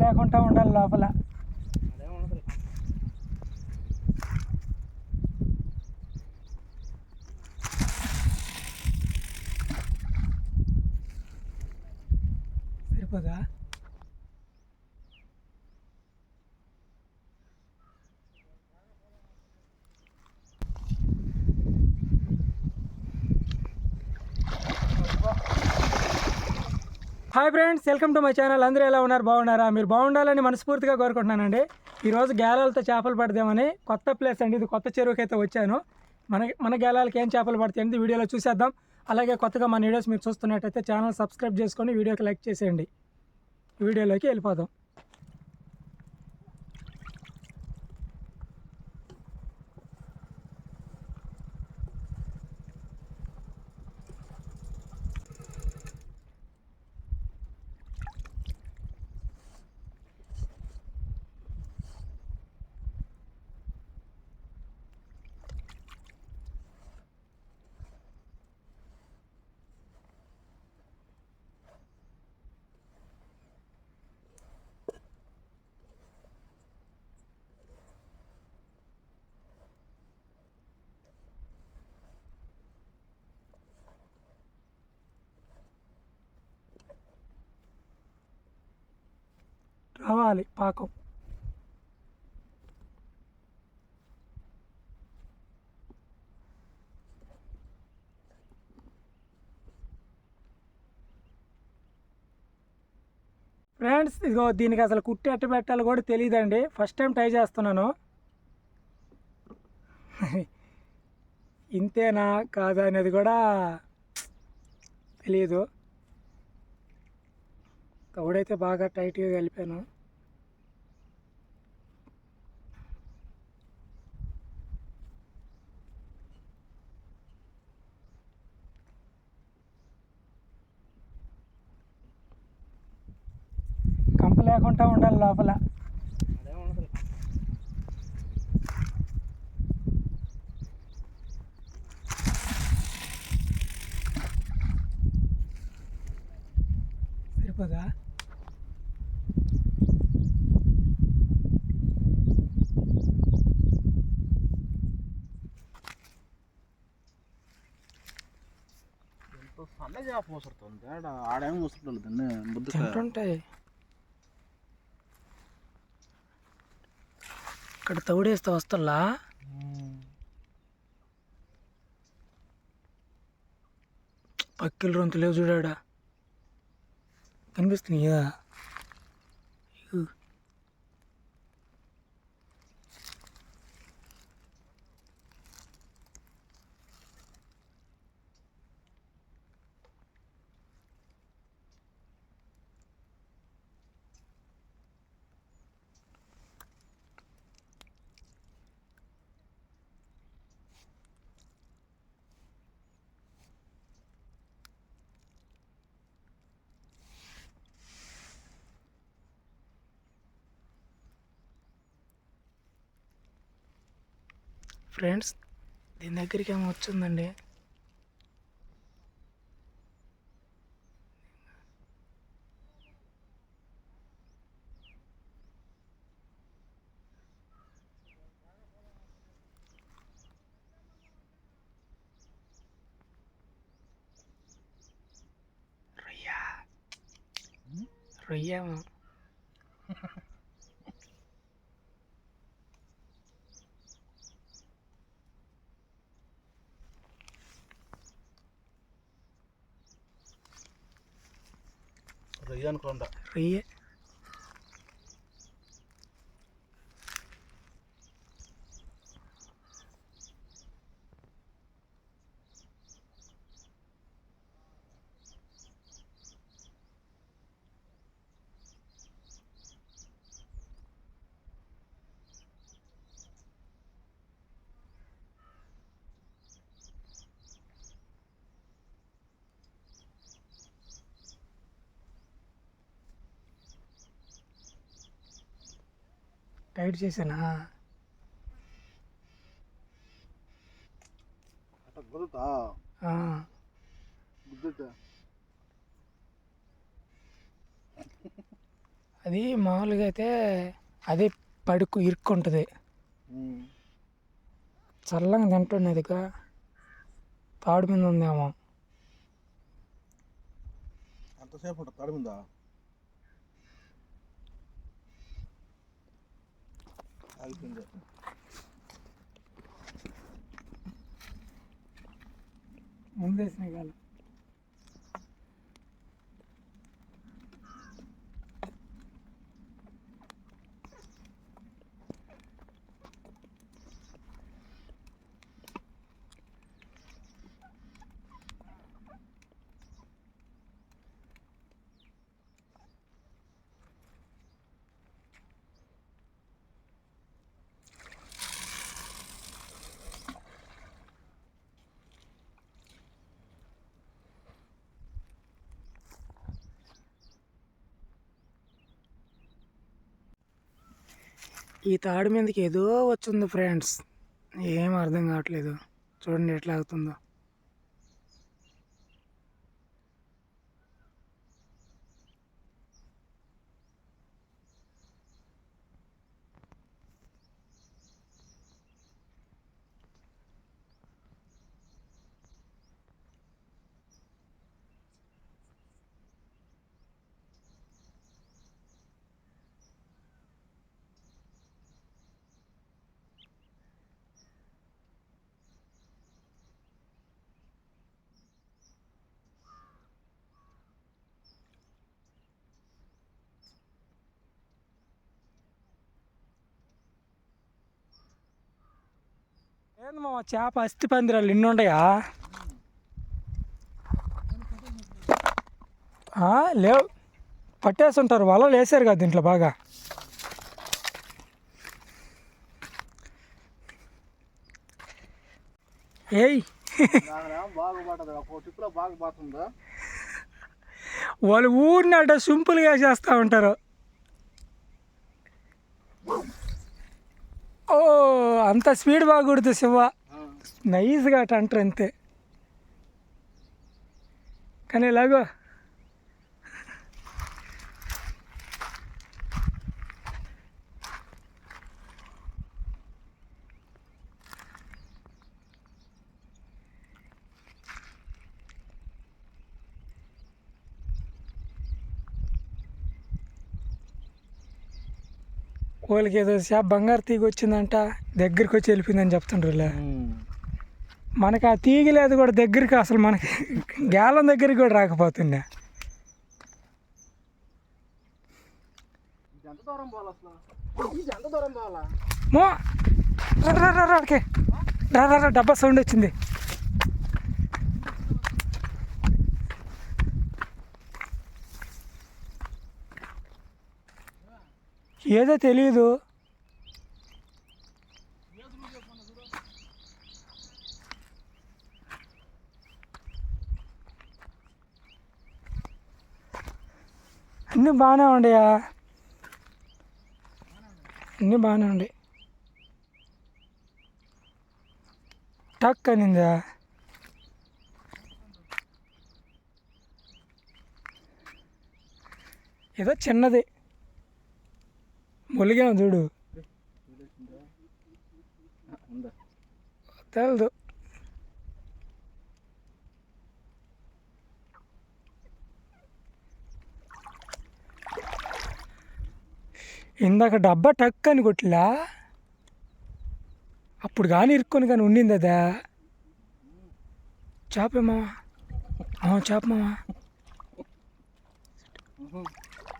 లేకుండా ఉండాలి లోపల సరిపోదా hi friends welcome to my channel అందరూ ఎలా ఉన్నారు? బాగున్నారా? మీరు బాగుండాలని మనస్ఫూర్తిగా కోరుకుంటున్నానండి. ఈరోజు గేలాలతో చేపలు పడదామని కొత్త ప్లేస్ అండి. ఇది కొత్త చెరువుకి అయితే వచ్చాను. మన మన గేలాలకి ఏం చేపలు పడతాయి వీడియోలో చూసేద్దాం. అలాగే కొత్తగా మన వీడియోస్ మీరు చూస్తున్నట్టయితే ఛానల్ సబ్స్క్రైబ్ చేసుకొని వీడియోకి లైక్ చేసేయండి. వీడియోలోకి వెళ్ళిపోదాం. అవ్వాలి పాకం. ఫ్రెండ్స్ ఇదిగో దీనికి అసలు కుట్టి ఎట్ట పెట్టాలో కూడా తెలియదండి ఫస్ట్ టైం ట్రై చేస్తున్నాను. ఇంతేనా కాదా అనేది కూడా తెలియదు తౌడైతే బాగా టైట్గా కలిపాను కంప లేకుండా ఉండాలి లోపల సరిపోదా సన్న చేప మోసడుతుంది ఆడ ఆడేమో మోసడుతుంది దాన్ని ముద్దు తింటుంటాయి. ఇక్కడ తౌడేస్తే వస్తల్లా పక్కిల రొంతు లేవు చూడాడా? కనిపిస్తున్నాయా ఇగో. ఫ్రెండ్స్ దీని దగ్గరికి ఏమో వచ్చిందండి రొయ్య రొయ్యేమో రొయ్య అనుకోండా రొయ్యే టైట్ గుద్దుతా? అది మామూలుగా అయితే అదే పడుకు ఇరుక్కుంటుంది. చల్లగా తింటున్నదిగా తాడు మీద ఉందేమో. అంతసేపు ఉంటుంది తడిమిందా ఆగిపోయింది ముందేసినాయి కాదు ఈ తాడు మీదకి ఏదో వచ్చింది ఫ్రెండ్స్ ఏం అర్థం కావట్లేదు. చూడండి ఎట్లా అవుతుందో ఏంది చేప అస్థి పందిరాలు ఇన్ని ఉండయా లేవు. పట్టేసి ఉంటారు వలలు వేసారు కదా దీంట్లో బాగా. ఏయ్. వాళ్ళు ఊరిని పట్టదు వాళ్ళు సింపుల్గా చేస్తూ ఉంటారు. ఓ అంత స్పీడ్ బాగా కుడుతుంది శివ నైస్గా అట అంటారు అంతే కానీ ఇలాగో వాళ్ళకి ఏదో షాప్ బంగారు తీగ వచ్చిందంట దగ్గరికి వచ్చి వెళ్ళిపోయిందని చెప్తుండ్రులే. మనకి ఆ తీగ లేదు కూడా దగ్గరికి అసలు మనకి గేలం దగ్గరికి కూడా రాకపోతుండే. మో రా రా రా డబ్బా సౌండ్ వచ్చింది. ఏదో తెలియదు అన్నీ బాగానే ఉండయా అన్నీ బాగానే ఉండే. టక్ అనిందా? ఏదో చిన్నది. ములిగా చూడు. తెలదు. ఇందాక డబ్బా టక్ అని కొట్లా అప్పుడు కానీ ఇరుక్కొని కానీ ఉండింది అదా చేపే మావా. చేప మావా.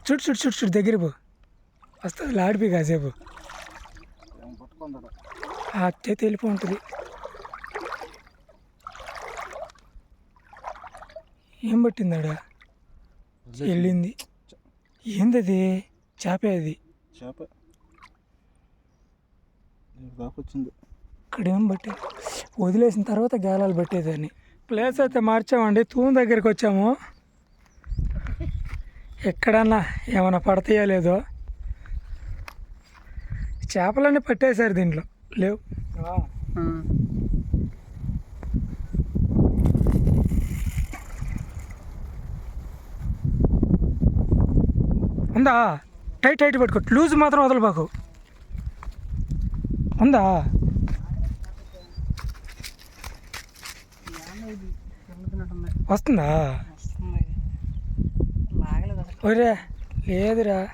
చుట్టు చుట్టు చుట్టు చుట్టు దగ్గర పో. వస్తుంది లాడిపి కాసేపు. అత్తే తెలిపి ఉంటుంది. ఏం పట్టిందాడా వెళ్ళింది. ఏందది? చేపే అది. చేప. ఇక్కడ ఏం పట్టి వదిలేసిన తర్వాత గాలాలు పట్టేదాన్ని. ప్లేస్ అయితే మార్చామండి తూము దగ్గరికి వచ్చాము. ఎక్కడన్నా ఏమైనా పడతాయో లేదో. చేపలన్నీ పట్టేశారు దీంట్లో. లేవు. ఉందా? టైట్ టైట్ పట్టుకో. లూజ్ మాత్రం వదలబాకు. ఉందా? వస్తుందా? ఒరే లేదురా.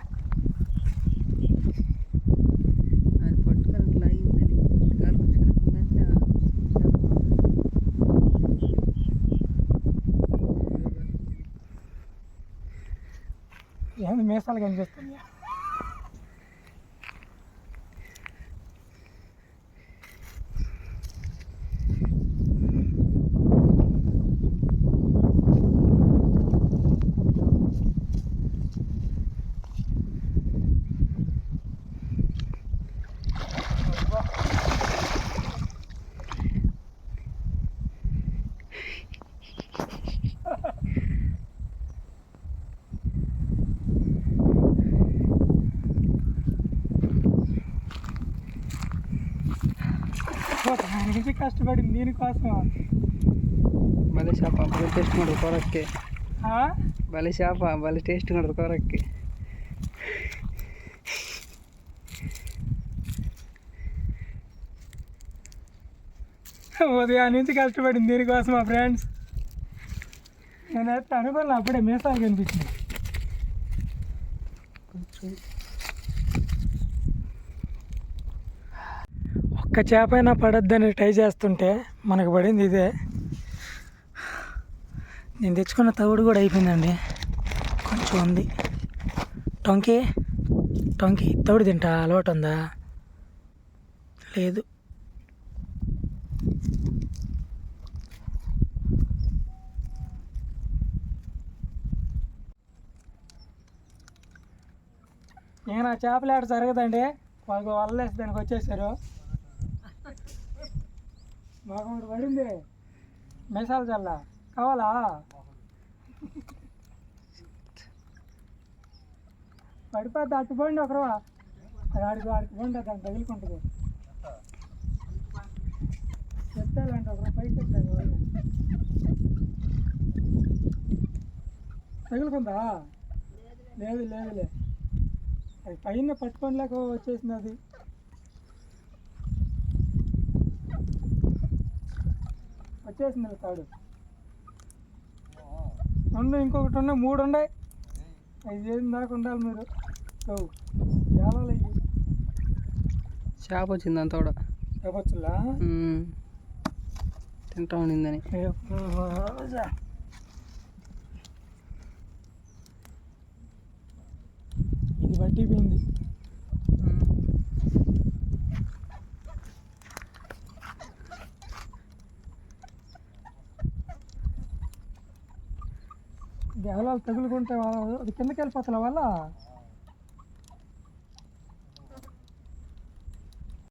మీసాలు కనిపిస్తున్నాయి దాని నుంచి కష్టపడింది దీనికోసం భలే చేప భలే టేస్ట్ ಮಾಡೋದು ಕೊರಕ್ಕೆ ఆ? ಭಲೆ చేప భలే టేస్ట్ ಮಾಡೋದು ಕೊರಕ್ಕೆ ఉదయం నుంచి కష్టపడింది దీనికోసం మా ఫ్రెండ్స్ నేనైతే అనుకోలే అప్పుడే మీసాలు కనిపించింది ఒక్క చేపైనా పడద్దని ట్రై చేస్తుంటే మనకు పడింది ఇదే. నేను తెచ్చుకున్న తవుడు కూడా అయిపోయిందండి. కొంచెం ఉంది. టొంకి టొంకి తవుడు తింటా అలవాటు ఉందా? లేదు. నేను ఆ చేపలు ఆడ జరగదండి వాళ్ళకి వల్లేసి దానికి వచ్చేసారు. మాకు ఒకటి పడింది. మెసాల చల్ల. కావాలా? పడిపోద్ది అటు పోండి ఒకరు. అది ఆడికి ఆడికి పోండి దాన్ని తగులుకుంటుంది చెప్తాలండి ఒకరు పైకి ఎత్తాలి తగులుకుందా? లేదు లేదులే అది పైన పట్టుకోలేక వచ్చేసింది అది. వచ్చేసింది తాడు. ఉండు ఇంకొకటి ఉన్నాయి మూడు ఉన్నాయి. అవి చేసిన దాకా ఉండాలి మీరు? ఇవి. చేప వచ్చింది అంతా కూడా. చెప్పచ్చులా మ్మ్. తింటా ఉండిందని. ఇది పట్టిపోయింది దేవలాలు తగులుకుంటే వాళ్ళ- అది కిందకి వెళ్ళిపోతున్నా వల్ల